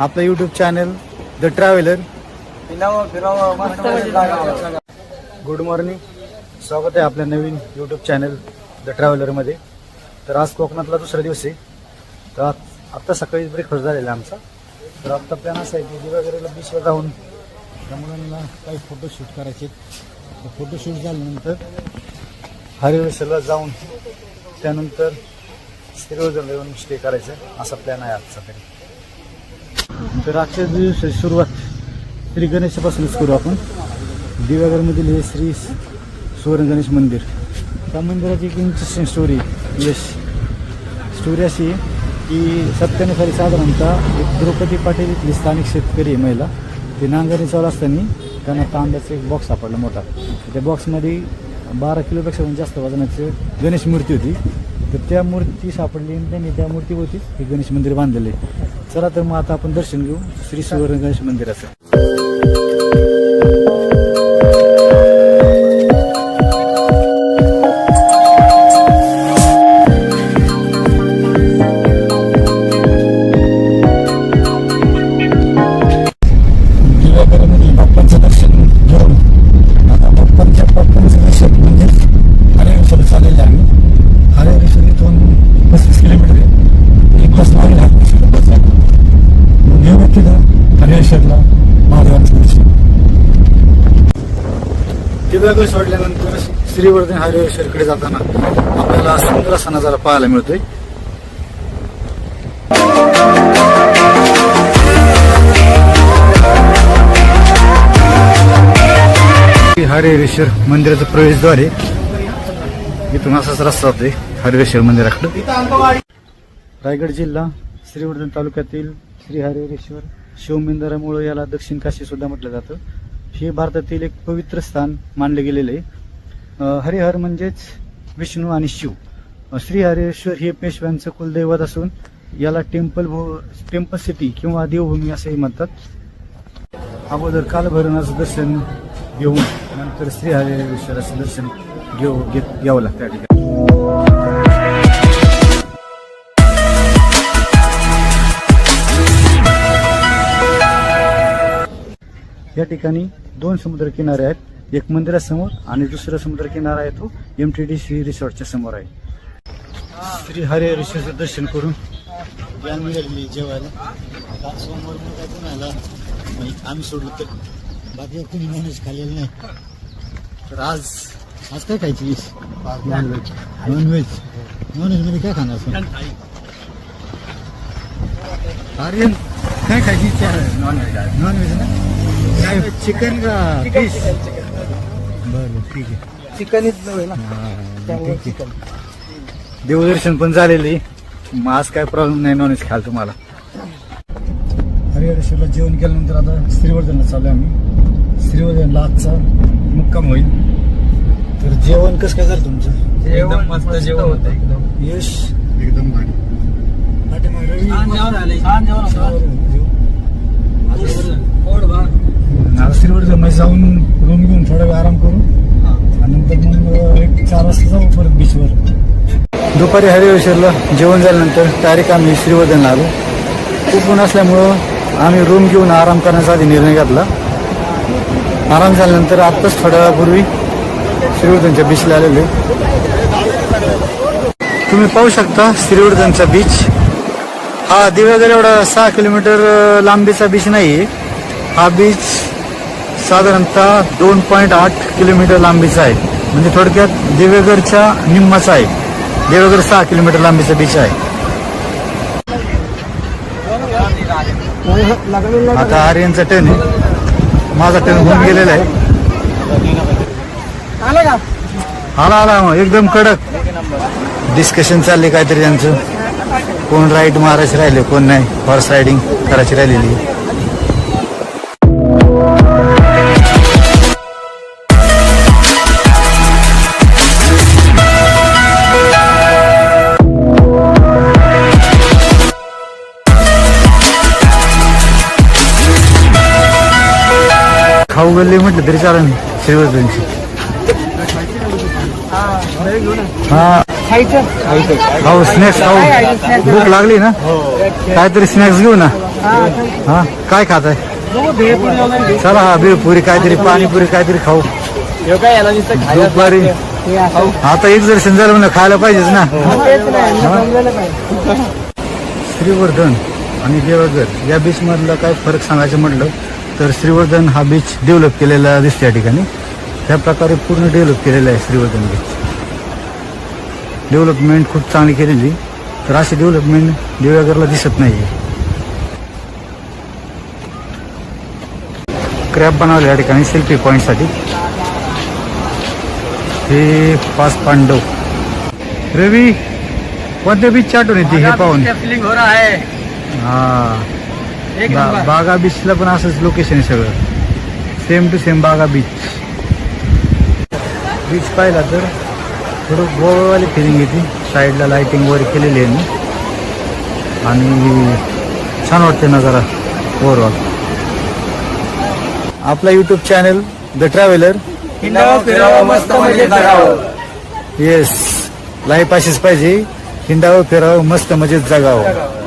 आपलं YouTube channel the traveller good morning स्वागत आहे आपल्या नवीन यूट्यूब चॅनल द ट्रॅव्हलरमध्ये तर आज कोकणातला दुसरा दिवस आहे. तर आत्ता सकाळी ब्रेकफास्ट झालेला आहे आमचा. तर आत्ता प्लॅन असा आहे की दिवागरेला बीचवर जाऊन त्या मुलांना काही फोटोशूट करायचे फोटोशूट झाल्यानंतर हरिवेश्वरला जाऊन त्यानंतर स्टे करायचं असा प्लॅन आहे आजचा तरी तर आजच्या दिवसाची सुरुवात श्री गणेशापासूनच करू आपण. दिव्यागरमधील हे श्री सुवर्ण गणेश मंदिर. त्या मंदिराची एक इंटरेस्टिंग स्टोरी यश. स्टोरी अशी आहे की सत्याण्णव साली साधारणतः एक द्रौपदी पाटील इथली स्थानिक शेतकरी आहे महिला. ते नांगरणी चालू असताना त्यांना तांब्याचा एक बॉक्स सापडला मोठा. त्या बॉक्समध्ये बारा किलोपेक्षा पण जास्त वजनाची गणेश मूर्ती होती. तर त्या मूर्ती सापडली आणि त्यांनी त्या मूर्तीवरती हे गणेश मंदिर बांधलेले आहे. चला तर मग आता आपण दर्शन घेऊ. श्री सुवर्णगणेश मंदिराचं. तिथं सोडल्यानंतर श्रीवर्धन हरेश्वरकडे जाताना आपल्याला सुंदर असा नजारा पाहायला मिळतोय. हरिहरेश्वर मंदिराचं प्रवेशद्वार आहे इथून असाच रस्ता जातोय हरेश्वर मंदिराकडे. रायगड जिल्हा श्रीवर्धन तालुक्यातील श्री हरेश्वर शिवमंदिरामुळे याला दक्षिण काशी सुद्धा म्हटलं जातं. हे भारतातील एक पवित्र स्थान मानले गेलेले आहे. हरिहर म्हणजेच विष्णू आणि शिव. श्री हरेश्वर हे पेशव्यांचं कुलदैवत असून याला टेम्पल भू टेम्पल सिटी किंवा देवभूमी असंही म्हणतात. अगोदर कालभैरवनाचं दर्शन घेऊन नंतर श्री हरेश्वराचं दर्शन घेऊ घेत घ्यावं लागतं या ठिकाणी दोन समुद्रकिनारे आहेत. एक मंदिरासमोर आणि दुसरा समुद्रकिनारा आहे तो एम टी डी सी रिसॉर्टच्या समोर आहे. श्री हरे ऋषीचं दर्शन करून ज्ञान मिळालेली जेवायला. काल सोमवार आम्ही सोडलो तर बाकी कुणी नॉनव्हेज खाल्लेलं नाही. तर आज आज काय खायची वीस नॉनव्हेज नॉनव्हेज नॉनव्हेजमध्ये काय खाणार आपण? आर्यन काय खायची इच्छा नॉनव्हेज नॉनव्हेज ना? काय चिकन का फिश बरं ठीक आहे. चिकनीच नव्हे ना? त्यामुळे ठीक आहे. चिकन देवदर्शन पण झालेले. मग आज काय प्रॉब्लेम नाही नॉनव्हेज खाल तुम्हाला. हरिहरेश्वरला जेवण केल्यानंतर आता श्रीवर्धनला चालू आहे आम्ही. श्रीवर्धनला आजचा मुक्काम होईल. तर जेवण कसं काय झालं तुमचं? जेवण मस्त जेवण होतं एकदम. यश? एकदम भारी. पाठीमागे रवी. छान जेवण छान जेवण होतं. पोट भर. जाऊन रूम घेऊन थोडा वेळ आराम करू नंतर मग एक चार वाजता जाऊ परत बीचवर दुपारी हरिहरेश्वरला जेवण झाल्यानंतर तारीख आम्ही श्रीवर्धनला आलो. खूप ऊन असल्यामुळं आम्ही रूम घेऊन आराम करण्याचा आधी निर्णय घेतला. आराम झाल्यानंतर आत्ताच थोड्या वेळापूर्वी श्रीवर्धनच्या बीचला आलेले तुम्ही पाहू शकता श्रीवर्धनचा बीच हा दिव्यागर एवढा सहा किलोमीटर लांबीचा बीच नाही हा बीच साधारणतः दोन पॉईंट आठ किलोमीटर लांबीचा आहे. म्हणजे थोडक्यात देवेगडच्या निम्माचा आहे. देवेगड सहा किलोमीटर लांबीचा बीच आहे. आता आर्यनचा टर्न आहे. माझा टर्न होऊन गेलेला आहे. आला आला मग एकदम कडक. डिस्कशन चालले काहीतरी त्यांचं. कोण राईड मारायची राहिले कोण नाही. हॉर्स रायडिंग करायची राहिलेली. खाऊ गल्ली म्हटलं तरी चालेल श्रीवर्धनची. हा. खाऊ स्नॅक्स खाऊ. भूक लागली ना? काहीतरी स्नॅक्स घेऊ ना? हा काय खात आहे चला हा भेळपुरी काहीतरी पाणीपुरी काहीतरी खाऊ. दुपारी. आता एक्झर्शन झालं म्हणलं खायला पाहिजेच ना. श्रीवर्धन आणि देवघर या बीच मधला काय फरक सांगायचं म्हटलं? तर श्रीवर्धन हा बीच डेव्हलप केलेला दिसतो या ठिकाणी. त्या प्रकारे पूर्ण डेव्हलप केलेला आहे श्रीवर्धन बीच डेव्हलपमेंट खूप चांगली केलेली तर अशी डेव्हलपमेंट देवघरला दिसत नाही क्रॅप बनवले या ठिकाणी सेल्फी पॉईंटसाठी हे पाच पांडव. रवी कोणत्या बीच आठवण येते हे पाहून? हा. एक बा- नंबर. बागा बीचला पण असंच लोकेशन आहे सगळं. Same to same Baga beach beach पाहिला तर थोडं गोवावाली फिलिंग येते. साईडला लाइटिंग वगैरे केलेली आहे मी. आणि छान वाटते नजारा ओव्हरऑल आपला यूट्यूब चॅनल द ट्रॅव्हलर हिंडावं फिरावं मस्त मजेत जगावं. येस लाईफ अशीच पाहिजे. हिंडावं फिरावं मस्त मजेत जगावं.